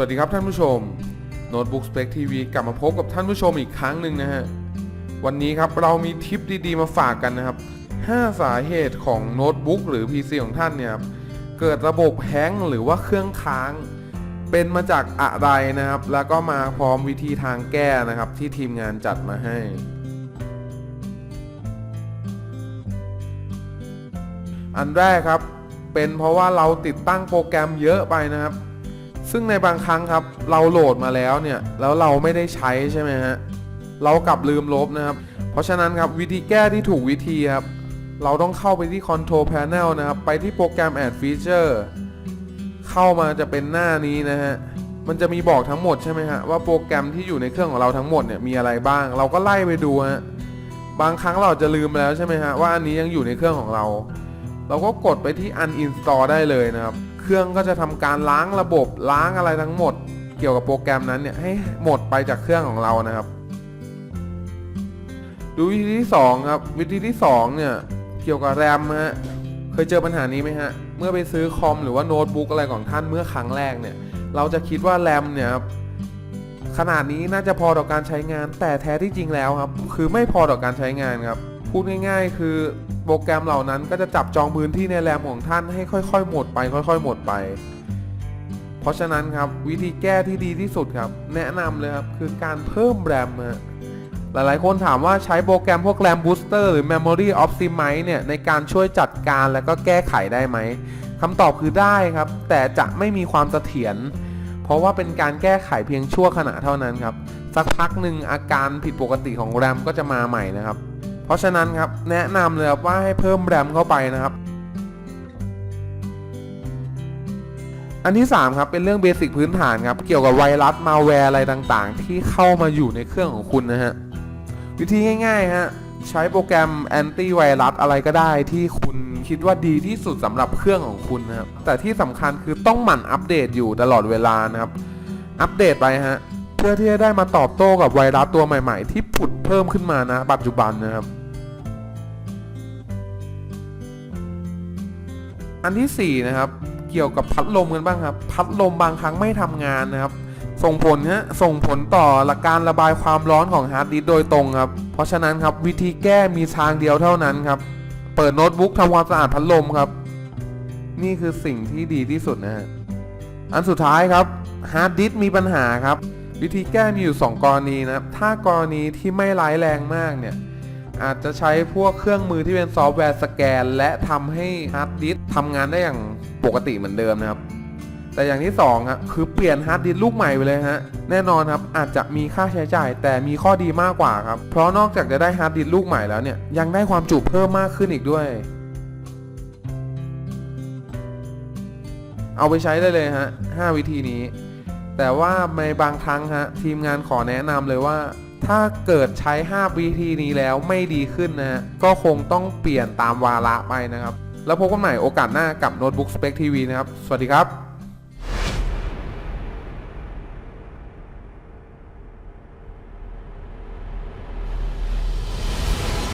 วัสดีครับท่านผู้ชม Notebook Spec TV กลับมาพบกับท่านผู้ชมอีกครั้งหนึ่งนะฮะ วันนี้ครับเรามีทิปดีๆ มาฝากกันนะครับ 5 สาเหตุของโน้ตบุ๊กหรือ PC ของท่านเนี่ยครับเกิดระบบแฮงก์หรือว่าเครื่องค้าง เป็นมาจากอะไรนะครับ แล้วก็มาพร้อมวิธีทางแก้นะครับที่ทีมงานจัดมาให้อันแรกครับ เป็นเพราะว่าเราติดตั้งโปรแกรมเยอะไปนะครับ ซึ่งในบางครั้งครับเราโหลดมาแล้วเนี่ยแล้วเราไม่ได้ใช้ใช่ไหมฮะเรากลับลืมลบนะครับ เพราะฉะนั้นครับวิธีแก้ที่ถูกวิธีครับเราต้องเข้าไปที่ Control Panel นะครับไปที่โปรแกรม Add Feature เข้ามาจะเป็นหน้านี้นะฮะมันจะมีบอกทั้งหมดใช่ไหมฮะว่าโปรแกรมที่อยู่ในเครื่องของเราทั้งหมดเนี่ยมีอะไรบ้าง เราก็ไล่ไปดูฮะบางครั้งเราจะลืมแล้วใช่ไหมฮะว่าอันนี้ยังอยู่ในเครื่องของเรา เราก็กดไปที่ uninstall ได้เลยนะครับ เครื่องก็จะทำการล้างระบบล้างอะไรทั้งหมด เกี่ยวกับโปรแกรมนั้นเนี่ยให้หมดไปจากเครื่องของเรานะครับ ดูวิธีที่2ครับวิธีที่2เนี่ยเกี่ยวกับแรมฮะเคยเจอปัญหานี้ไหมฮะเมื่อไปซื้อคอมหรือว่าโน้ตบุ๊กอะไรของท่านเมื่อครั้งแรกเนี่ยเราจะคิดว่าแรมเนี่ยครับขนาดนี้น่าจะพอต่อการใช้งานแต่แท้ที่จริงแล้วครับ คือไม่พอต่อการใช้งานครับพูดง่าย ๆ คือ โปรแกรมเหล่านั้นก็จะจับจองพื้นที่ในแรมของท่านให้ค่อยๆ หมดไปค่อยๆ หมดไป เพราะฉะนั้นครับวิธีแก้ที่ดีที่สุดครับ แนะนำเลยครับคือการเพิ่มแรมฮะหลายๆ คนถามว่าใช้โปรแกรมพวก RAM Booster หรือ Memory Optimize เนี่ยในการช่วยจัดการแล้วก็แก้ไขได้ไหมคำตอบคือได้ครับ แต่จะไม่มีความเสถียรเพราะว่าเป็นการแก้ไขเพียงชั่วขณะเท่านั้นครับสักพักหนึ่งอาการผิดปกติของแรมก็จะมาใหม่นะครับ เพราะฉะนั้นครับแนะนำเลยครับว่าให้เพิ่มแรมเข้าไปนะครับ อันที่ 3 ครับเป็นเรื่องเบสิกพื้นฐานครับเกี่ยวกับไวรัสมาแวร์อะไรต่างๆ ที่เข้ามาอยู่ในเครื่องของคุณนะฮะวิธีง่ายๆฮะใช้โปรแกรมแอนตี้ไวรัสอะไรก็ได้ที่คุณคิดว่าดีที่สุดสำหรับเครื่องของคุณนะครับแต่ที่สำคัญคือต้องหมั่นอัปเดตอยู่ตลอดเวลานะครับ อัปเดตไปฮะเพื่อที่จะได้มาตอบโต้กับไวรัสตัวใหม่ ๆ ที่ผุดเพิ่มขึ้นมานะปัจจุบันนะครับ อันที่4นะครับเกี่ยวกับพัดลมกันบ้างครับ พัดลมบางครั้งไม่ทำงานนะครับ ส่งผลฮะส่งผลต่อหลักการระบายความร้อนของฮาร์ดดิสโดยตรงครับ เพราะฉะนั้นครับวิธีแก้มีทางเดียวเท่านั้นครับ เปิดโน้ตบุ๊กทำความสะอาดพัดลมครับ นี่คือสิ่งที่ดีที่สุดนะฮะอันสุดท้ายครับฮาร์ดดิสมีปัญหาครับ วิธีแก้มีอยู่ 2 กรณีนะครับถ้ากรณีที่ไม่ร้ายแรงมากเนี่ย อาจจะใช้พวกเครื่องมือที่เป็นซอฟต์แวร์สแกน และทำให้ฮาร์ดดิสก์ทำงานได้อย่างปกติเหมือนเดิมนะครับ แต่อย่างที่2ครับคือเปลี่ยนฮาร์ดดิสก์ลูกใหม่ไปเลยฮะแน่นอนครับอาจจะมีค่าใช้จ่าย แต่มีข้อดีมากกว่าครับเพราะนอกจากจะได้ฮาร์ดดิสก์ลูกใหม่แล้วเนี่ยยังได้ความจุเพิ่มมากขึ้นอีกด้วยเอาไปใช้ได้เลยฮะ 5 วิธีนี้ แต่ว่าในบางครั้งฮะ ทีมงานขอแนะนำเลยว่า ถ้าเกิดใช้ 5 วิธีนี้แล้วไม่ดีขึ้นนะฮะก็คงต้องเปลี่ยนตามวาระไปนะครับ แล้วพบกันใหม่โอกาสหน้ากับ Notebook Spec TV นะครับ สวัสดีครับ